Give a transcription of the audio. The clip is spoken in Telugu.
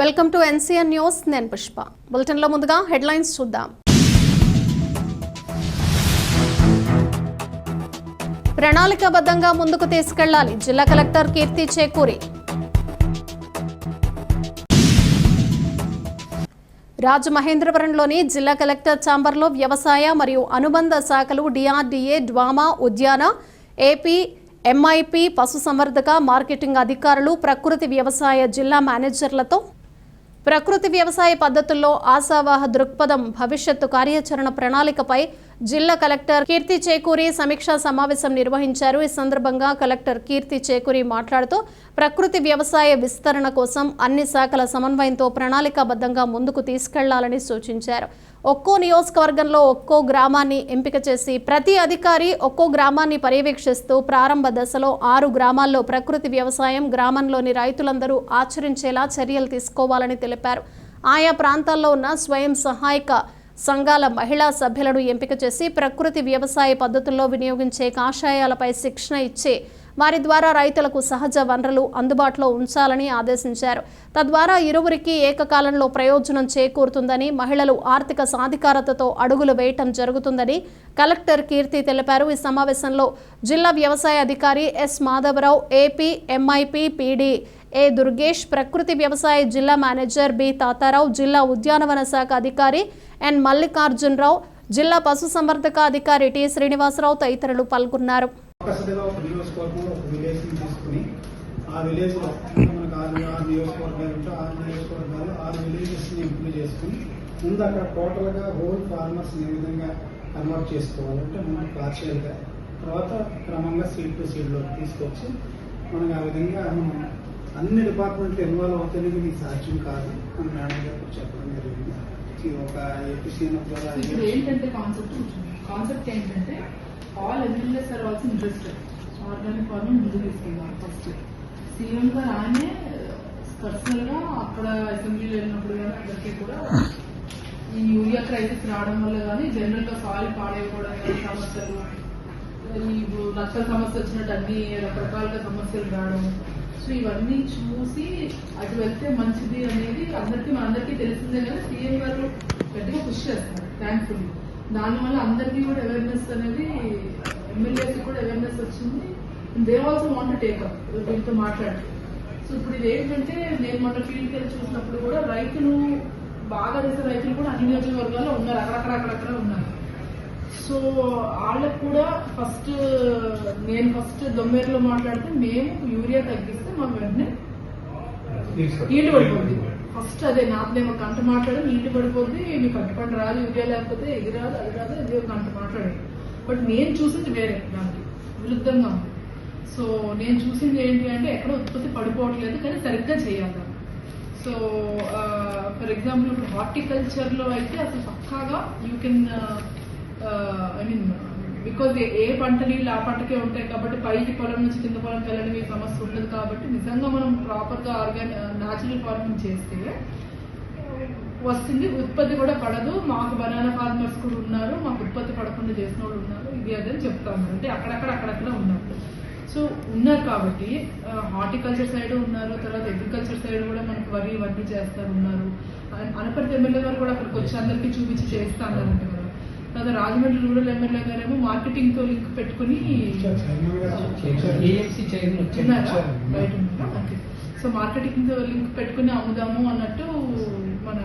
వెల్కమ్ టు ఎన్సీఎన్ న్యూస్ నేను పుష్ప. బులెటిన్లో ముందుగా హెడ్లైన్స్ చూద్దాం. ప్రణాళికాబద్ధంగా ముందుకు తీసుకెళ్ళాలి. జిల్లా కలెక్టర్ కీర్తి చేకూరి. రాజమహేంద్రవరంలోని జిల్లా కలెక్టర్ ఛాంబర్లో వ్యవసాయ మరియు అనుబంధ శాఖలు డిఆర్డీఏ డ్వామా ఉద్యాన ఏపీ ఎంఐపి పశుసంవర్ధక మార్కెటింగ్ అధికారులు ప్రకృతి వ్యవసాయ జిల్లా మేనేజర్లతో ప్రకృతి వ్యవసాయ పద్ధతుల్లో ఆశావాహ దృక్పథం భవిష్యత్తు కార్యాచరణ ప్రణాళికపై జిల్లా కలెక్టర్ కీర్తి చేకూరి సమీక్షా సమావేశం నిర్వహించారు. ఈ సందర్భంగా కలెక్టర్ కీర్తి చేకూరి మాట్లాడుతూ ప్రకృతి వ్యవసాయ విస్తరణ కోసం అన్ని శాఖల సమన్వయంతో ప్రణాళికాబద్ధంగా ముందుకు తీసుకెళ్ళాలని సూచించారు. ఒక్కో నియోజకవర్గంలో ఒక్కో గ్రామాన్ని ఎంపిక చేసి ప్రతి అధికారి ఒక్కో గ్రామాన్ని పర్యవేక్షిస్తూ ప్రారంభ దశలో ఆరు గ్రామాల్లో ప్రకృతి వ్యవసాయం గ్రామంలోని రైతులందరూ ఆచరించేలా చర్యలు తీసుకోవాలని తెలిపారు. ఆయా ప్రాంతాల్లో ఉన్న స్వయం సహాయక సంఘాల మహిళా సభ్యులను ఎంపిక చేసి ప్రకృతి వ్యవసాయ పద్ధతుల్లో వినియోగించే కాషాయాలపై శిక్షణ ఇచ్చే వారి ద్వారా రైతులకు సహజ వనరులు అందుబాటులో ఉంచాలని ఆదేశించారు. తద్వారా ఇరువురికి ఏకకాలంలో ప్రయోజనం చేకూరుతుందని మహిళలు ఆర్థిక సాధికారతతో అడుగులు వేయటం జరుగుతుందని కలెక్టర్ కీర్తి తెలిపారు. ఈ సమావేశంలో జిల్లా వ్యవసాయ అధికారి S Madhava Rao AP MIP PD A Durgesh ప్రకృతి వ్యవసాయ జిల్లా మేనేజర్ బి తాతారావు జిల్లా ఉద్యానవన శాఖ అధికారి ఎన్ మల్లికార్జునరావు జిల్లా పశుసంవర్ధక అధికారి టి శ్రీనివాసరావు తదితరులు పాల్గొన్నారు. ఆ మనకు ఆరు ఆరు నియోజకవర్గాలు ఉంటే ఆరు నియోజకవర్గాలు ఆరు చేసుకుని ముందు అక్కడ హోల్ ఫార్మర్స్ ఏ విధంగా కన్వర్ట్ చేసుకోవాలంటే మనం పార్షియల్గా తర్వాత క్రమంగా సీడ్ టు సీడ్ తీసుకొచ్చి మనకి ఆ విధంగా మనం అన్ని డిపార్ట్మెంట్లు ఇన్వాల్వ్ అవుతానికి మీకు సాధ్యం కాదు మన మేడం గారు ఇది ఒక ఏపీసీఎన్ ద్వారా ఇప్పుడు ఏంటంటే కాన్సెప్ట్ కాన్సెప్ట్ ఏంటంటే all MLAs are also interested organic farming ముందు తీసుకెళ్ళాలి ఫస్ట్ సీఎం గారు ఆయనే పర్సనల్గా అక్కడ అసెంబ్లీలో వెళ్ళినప్పుడు కానీ అందరికీ కూడా ఈ యూరియా క్రైసిస్ రావడం వల్ల కానీ జనరల్గా సాయిల్ పాడైపోవడం సమస్యలు ఈ నష్టల సమస్య వచ్చినట్టు అన్ని రకరకాలుగా సమస్యలు రావడం సో ఇవన్నీ చూసి అటు వెళ్తే మంచిది అనేది అందరికీ మనందరికీ తెలిసిందే కదా సీఎం గారు గట్టిగా కృషి చేస్తారు థ్యాంక్ఫుల్లీ దానివల్ల అందరికీ కూడా అవేర్నెస్ అనేది ఎమ్మెల్యేస్ కూడా అవేర్నెస్ వచ్చింది. దే ఆల్సో వాంట్ టేకప్ వీళ్ళతో మాట్లాడి. సో ఇప్పుడు ఇది ఏంటంటే నేను మొన్న ఫీల్డ్కి వెళ్ళి చూసినప్పుడు కూడా రైతులు బాగా చేసే రైతులు కూడా అన్ని నియోజకవర్గాల్లో ఉన్నారు అక్కడక్కడ అక్కడక్కడ ఉన్నారు. సో వాళ్ళకు కూడా ఫస్ట్ నేను ఫస్ట్ దొమ్మేరులో మాట్లాడితే మేము యూరియా తగ్గిస్తే మాకు వెంటనే నీళ్ళు పడిపోద్ది. ఫస్ట్ అదే నాతో కంట మాట్లాడి నీళ్ళు పడిపోద్ది మీకు అడ్డుపంట రాదు యూరియా లేకపోతే ఇది రాదు అది రాదు ఇది ఒక కంట మాట్లాడేది బట్ నేను చూసింది వేరే దానికి విరుద్ధంగా ఉంది. సో నేను చూసింది ఏంటి అంటే ఎక్కడ ఉత్పత్తి పడిపోవట్లేదు కానీ సరిగ్గా చేయాలి. సో ఫర్ ఎగ్జాంపుల్ ఇప్పుడు హార్టికల్చర్లో అయితే అసలు పక్కాగా you can I mean because ఏ పంట నీళ్ళు ఆ పంటకే ఉంటాయి కాబట్టి పైకి పొలం నుంచి కింద పొలం వెళ్ళడం ఈ సమస్య ఉండదు కాబట్టి నిజంగా మనం ప్రాపర్గా ఆర్గాన్ న్యాచురల్ ఫార్మింగ్ చేస్తే వస్తుంది. ఉత్పత్తి కూడా పడదు. మాకు బనానా ఫార్మర్స్ కూడా ఉన్నారు. మాకు ఉత్పత్తి పడకుండా చేసిన వాళ్ళు ఉన్నారు. ఇది అదని చెప్తాను. అంటే అక్కడక్కడ అక్కడక్కడ ఉన్నారు. సో ఉన్నారు కాబట్టి హార్టికల్చర్ సైడ్ ఉన్నారు. తర్వాత అగ్రికల్చర్ సైడ్ కూడా మనకు వరి ఇవన్నీ చేస్తారు ఉన్నారు. అనపర్తి ఎమ్మెల్యే గారు కూడా అక్కడికి వచ్చి అందరికీ చూపించి చేస్తా అన్నారంట కాదు రాజమండ్రి రూరల్ ఎమ్మెల్యే గారేమో మార్కెటింగ్తో లింక్ పెట్టుకుని సో మార్కెటింగ్తో లింక్ పెట్టుకుని అమ్ముదాము అన్నట్టు మన